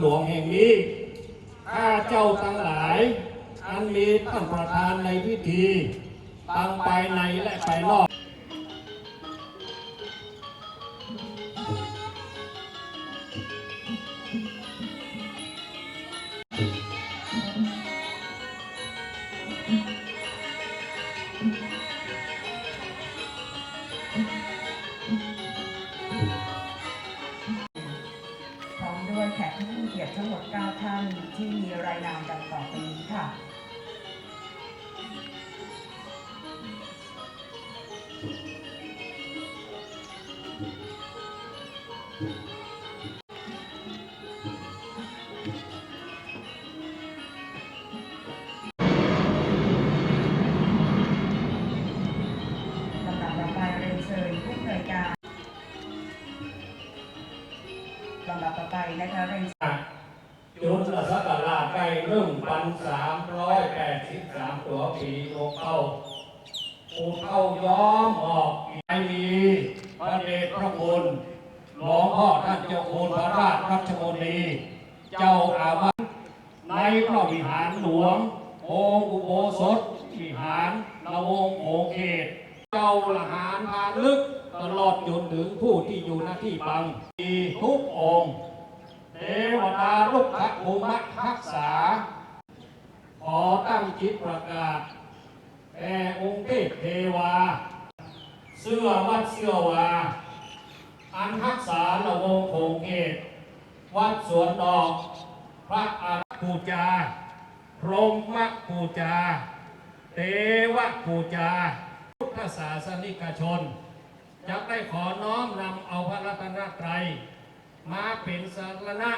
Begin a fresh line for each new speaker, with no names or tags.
หลวงแห่งนี้ข้าเจ้าทั้งหลาย อันมีท่านประธานในพิธีตั้งไปในและไปนอก
เกียรติทั้งหมด 9 ท่านที่มีรายนามดังต่อไปนี้ค่ะำดับต่อไปนะคะเรียน
จุดละสักการะใกล้หนึ่งพันสามร้อยแปดสิบสามตัวปีตัวเข้าปูเข้าย้อมออกไม่มีพระเดชพระคุณหลวงพ่อท่านเจ้าคุณพระราชรัชมนีเจ้าอาวาสในพระวิหารหลวงองค์อุโบสถวิหารละวงโอเกต เจ้าละหารพาลึกตลอดจนถึงผู้ที่อยู่หน้าที่บังมีทุกองค์เทวดาลุกขภูมิทักษา ขอตั้งจิตประกาศแด่องค์เทพเทวา เสื้อวัดเสื้อวา อันทักษาละวงโคงเกตวัดสวนดอก พระอาภูจาพรหมภูจา เทวภูจา ศาสนิกชนจะได้ขอน้อมนำเอาพระรัตนตรัยมาเป็นสารณะ